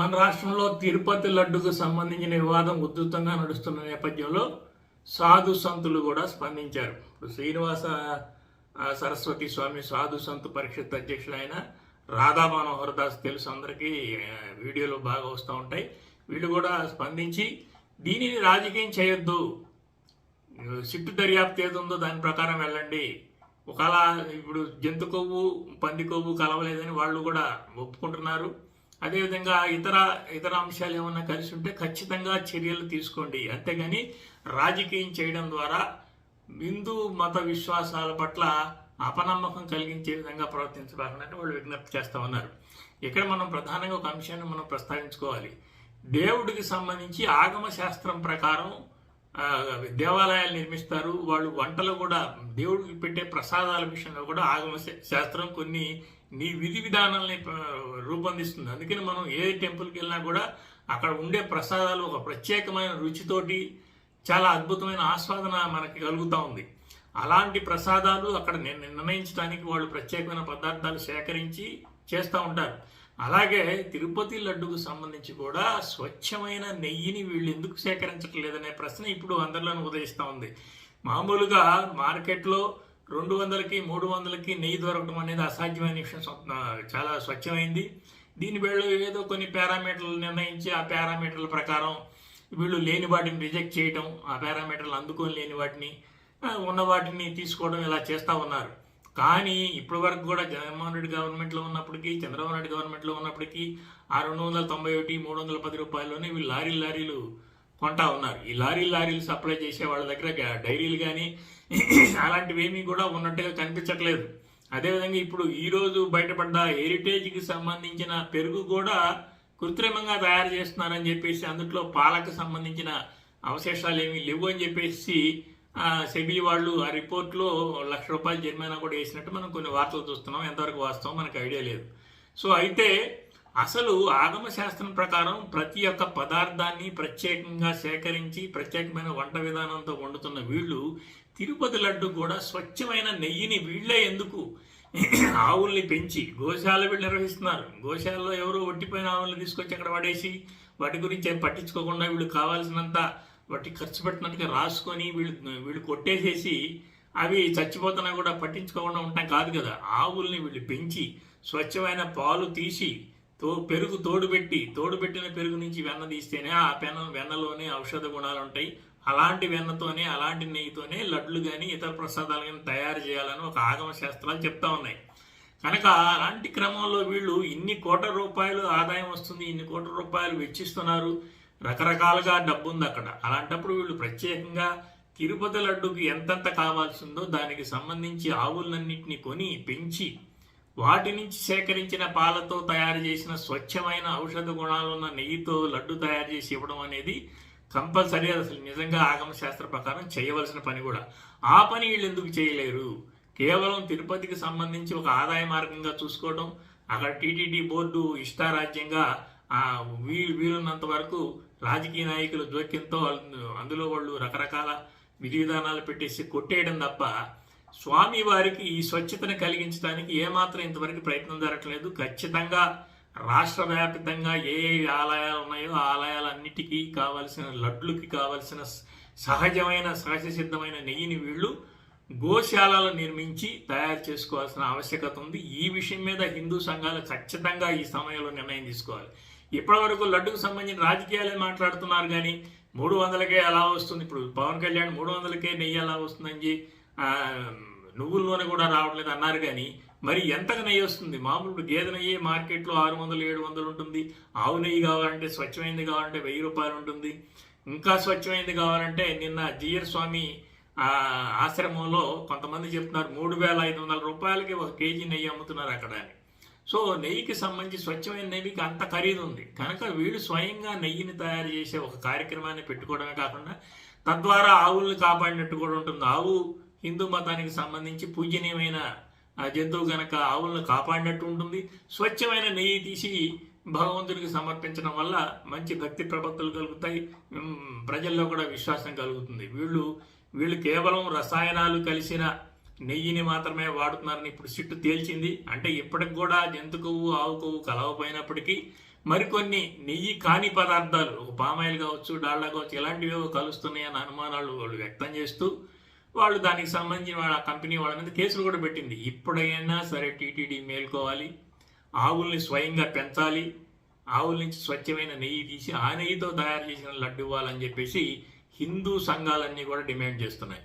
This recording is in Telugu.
మన రాష్ట్రంలో తిరుపతి లడ్డుకు సంబంధించిన వివాదం ఉధృతంగా నడుస్తున్న నేపథ్యంలో సాధు సంతులు కూడా స్పందించారు. ఇప్పుడు శ్రీనివాస సరస్వతి స్వామి సాధు సంతు పరిషత్ అధ్యక్షుడు ఆయన రాధా మనోహర్ దాస్ తెలుసు అందరికీ వీడియోలు బాగా వస్తూ ఉంటాయి. వీళ్ళు కూడా స్పందించి దీనిని రాజకీయం చేయొద్దు. సిట్టు దర్యాప్తు ఏది ఉందో దాని ప్రకారం వెళ్ళండి. ఒకవేళ ఇప్పుడు జంతు కొవ్వు పంది కొవ్వు కలవలేదని వాళ్ళు కూడా ఒప్పుకుంటున్నారు. అదేవిధంగా ఇతర ఇతర అంశాలు ఏమన్నా కలిసి ఉంటే ఖచ్చితంగా చర్యలు తీసుకోండి. అంతేగాని రాజకీయం చేయడం ద్వారా హిందూ మత విశ్వాసాల పట్ల అపనమ్మకం కలిగించే విధంగా ప్రవర్తించబాకంటే వాళ్ళు విజ్ఞప్తి చేస్తా ఉన్నారు. ఇక్కడ మనం ప్రధానంగా ఒక అంశాన్ని మనం ప్రస్తావించుకోవాలి. దేవుడికి సంబంధించి ఆగమ శాస్త్రం ప్రకారం దేవాలయాలు నిర్మిస్తారు. వాళ్ళు వంటలు కూడా దేవుడికి పెట్టే ప్రసాదాల విషయంలో కూడా ఆగమ శాస్త్రం కొన్ని నీ విధి విధానాలని రూపొందిస్తుంది. అందుకని మనం ఏ టెంపుల్కి వెళ్ళినా కూడా అక్కడ ఉండే ప్రసాదాలు ఒక ప్రత్యేకమైన రుచితోటి చాలా అద్భుతమైన ఆస్వాదన మనకి కలుగుతూ ఉంది. అలాంటి ప్రసాదాలు అక్కడ నిర్ణయించడానికి వాళ్ళు ప్రత్యేకమైన పదార్థాలు సేకరించి చేస్తూ ఉంటారు. అలాగే తిరుపతి లడ్డుకు సంబంధించి కూడా స్వచ్ఛమైన నెయ్యిని వీళ్ళు ఎందుకు సేకరించట్లేదనే ప్రశ్న ఇప్పుడు అందరిలోనూ ఉదయిస్తూ ఉంది. మామూలుగా మార్కెట్లో రెండు వందలకి మూడు వందలకి నెయ్యి దొరకడం అనేది అసాధ్యమైన విషయం చాలా స్వచ్ఛమైంది. దీని వీళ్ళు ఏదో కొన్ని పారామీటర్లు నిర్ణయించి ఆ పారామీటర్ల ప్రకారం వీళ్ళు లేని వాటిని రిజెక్ట్ చేయడం ఆ పారామీటర్లు అందుకొని లేని వాటిని ఉన్న వాటిని తీసుకోవడం ఇలా చేస్తూ ఉన్నారు. కానీ ఇప్పటి వరకు కూడా జగన్మోహన్ రెడ్డి గవర్నమెంట్లో ఉన్నప్పటికీ చంద్రబాబు నాయుడు గవర్నమెంట్లో ఉన్నప్పటికీ ఆ రెండు వందల తొంభై ఒకటి మూడు వందల పది రూపాయల్లోనే వీళ్ళు లారీ లారీలు కొంటా ఉన్నారు. ఈ లారీ లారీలు సప్లై చేసే వాళ్ళ దగ్గర డైరీలు కానీ అలాంటివి ఏమీ కూడా ఉన్నట్టుగా కనిపించట్లేదు. అదేవిధంగా ఇప్పుడు ఈరోజు బయటపడ్డ హెరిటేజ్కి సంబంధించిన పెరుగు కూడా కృత్రిమంగా తయారు చేస్తున్నారని చెప్పేసి అందులో పాలకు సంబంధించిన అవశేషాలు ఏమీ లేవు అని చెప్పేసి సెబీ వాళ్ళు ఆ రిపోర్ట్లో లక్ష రూపాయలు జరిమానా కూడా వేసినట్టు మనం కొన్ని వార్తలు చూస్తున్నాం. ఎంతవరకు వాస్తవం మనకు ఐడియా లేదు. సో అయితే అసలు ఆగమ శాస్త్రం ప్రకారం ప్రతి ఒక్క పదార్థాన్ని ప్రత్యేకంగా సేకరించి ప్రత్యేకమైన వంట విధానంతో వండుతున్న వీళ్ళు తిరుపతి లడ్డు కూడా స్వచ్ఛమైన నెయ్యిని వీళ్ళే ఎందుకు? ఆవుల్ని పెంచి గోశాల వీళ్ళు నిర్వహిస్తున్నారు. గోశాలలో ఎవరో ఒట్టిపోయిన ఆవుల్ని తీసుకొచ్చి అక్కడ పడేసి వాటి గురించి పట్టించుకోకుండా వీళ్ళు కావాల్సినంత వాటికి ఖర్చు పెట్టినట్టుగా రాసుకొని వీళ్ళు వీళ్ళు కొట్టేసేసి అవి చచ్చిపోతున్నా కూడా పట్టించుకోకుండా ఉంటాం కాదు కదా. ఆవుల్ని వీళ్ళు పెంచి స్వచ్ఛమైన పాలు తీసి తో పెరుగు తోడుపెట్టి తోడుపెట్టిన పెరుగు నుంచి వెన్న తీస్తేనే ఆ పెన వెన్నలోనే ఔషధ గుణాలు ఉంటాయి. అలాంటి వెన్నతోనే అలాంటి నెయ్యితోనే లడ్లు కానీ ఇతర ప్రసాదాలు కానీ తయారు చేయాలని ఒక ఆగమ శాస్త్రాలు చెప్తా ఉన్నాయి. కనుక అలాంటి క్రమంలో వీళ్ళు ఇన్ని కోట్ల రూపాయలు ఆదాయం వస్తుంది ఇన్ని కోట్ల రూపాయలు వెచ్చిస్తున్నారు. రకరకాలుగా డబ్బు ఉంది అక్కడ అలాంటప్పుడు వీళ్ళు ప్రత్యేకంగా తిరుపతి లడ్డుకి ఎంతెంత కావాల్సిందో దానికి సంబంధించి ఆవులన్నింటినీ కొని పెంచి వాటి నుంచి సేకరించిన పాలతో తయారు చేసిన స్వచ్ఛమైన ఔషధ గుణాలున్న నెయ్యితో లడ్డు తయారు చేసి ఇవ్వడం అనేది కంపల్సరీ. అసలు నిజంగా ఆగమ శాస్త్ర ప్రకారం చేయవలసిన పని కూడా. ఆ పని వీళ్ళు ఎందుకు చేయలేరు? కేవలం తిరుపతికి సంబంధించి ఒక ఆదాయ మార్గంగా చూసుకోవడం అక్కడ టీటీడీ బోర్డు ఇష్టారాజ్యంగా ఆ వీలు వీలున్నంత వరకు రాజకీయ నాయకుల జోక్యంతో అందులో వాళ్ళు రకరకాల విధి విధానాలు పెట్టేసి కొట్టేయడం తప్ప స్వామి వారికి ఈ స్వచ్ఛతను కలిగించడానికి ఏమాత్రం ఇంతవరకు ప్రయత్నం జరగట్లేదు. ఖచ్చితంగా రాష్ట్ర వ్యాప్తంగా ఏ ఏ ఆలయాలు ఉన్నాయో ఆ ఆలయాలన్నిటికీ కావలసిన లడ్లుకి కావలసిన సహజమైన సహజ సిద్ధమైన నెయ్యిని వీళ్ళు గోశాలలు నిర్మించి తయారు చేసుకోవాల్సిన ఆవశ్యకత ఉంది. ఈ విషయం మీద హిందూ సంఘాలు ఖచ్చితంగా ఈ సమయంలో నిర్ణయం తీసుకోవాలి. ఇప్పటివరకు లడ్డుకు సంబంధించిన రాజకీయాలే మాట్లాడుతున్నారు కానీ మూడు వందలకే అలా వస్తుంది. ఇప్పుడు పవన్ కళ్యాణ్ మూడు వందలకే నెయ్యి అలా వస్తుందని నువ్వుల నూనె కూడా రావట్లేదు అన్నారు కానీ మరి ఎంతగా నెయ్యి వస్తుంది? మామూలు గేదె నెయ్యి మార్కెట్లో ఆరు వందలు ఏడు వందలు ఉంటుంది. ఆవు నెయ్యి కావాలంటే స్వచ్ఛమైనది కావాలంటే వెయ్యి రూపాయలు ఉంటుంది. ఇంకా స్వచ్ఛమైనది కావాలంటే నిన్న జియర్ స్వామి ఆశ్రమంలో కొంతమంది చెప్తున్నారు మూడు వేల ఐదు వందల రూపాయలకి ఒక కేజీ నెయ్యి అమ్ముతున్నారు అక్కడ అని. సో నెయ్యికి సంబంధించి స్వచ్ఛమైన నెయ్యికి అంత ఖరీదు ఉంది కనుక వీళ్ళు స్వయంగా నెయ్యిని తయారు చేసే ఒక కార్యక్రమాన్ని పెట్టుకోవడమే కాకుండా తద్వారా ఆవుల్ని కాపాడినట్టు కూడా ఉంటుంది. ఆవు హిందూ మతానికి సంబంధించి పూజనీయమైన ఆ జంతువు గనక ఆవులను కాపాడినట్టు ఉంటుంది. స్వచ్ఛమైన నెయ్యి తీసి భగవంతుడికి సమర్పించడం వల్ల మంచి భక్తి ప్రపత్తులు కలుగుతాయి. ప్రజల్లో కూడా విశ్వాసం కలుగుతుంది. వీళ్ళు వీళ్ళు కేవలం రసాయనాలు కలిసిన నెయ్యిని మాత్రమే వాడుతున్నారని ఇప్పుడు సిట్టు తేల్చింది. అంటే ఇప్పటికి కూడా జంతు కొవ్వు ఆవు కొవ్వు కలవపోయినప్పటికీ మరికొన్ని నెయ్యి కాని పదార్థాలు ఒక పామాయిల్ కావచ్చు డాల్డా కావచ్చు ఇలాంటివి కలుస్తున్నాయని అనుమానాలు వాళ్ళు వ్యక్తం చేస్తూ వాళ్ళు దానికి సంబంధించిన వాళ్ళ కంపెనీ వాళ్ళ మీద కేసులు కూడా పెట్టింది. ఇప్పుడైనా సరే టీటీడీ మేల్కోవాలి. ఆవుల్ని స్వయంగా పెంచాలి. ఆవుల నుంచి స్వచ్ఛమైన నెయ్యి తీసి ఆ నెయ్యితో తయారు చేసిన లడ్డు ఇవ్వాలని చెప్పేసి హిందూ సంఘాలన్నీ కూడా డిమాండ్ చేస్తున్నాయి.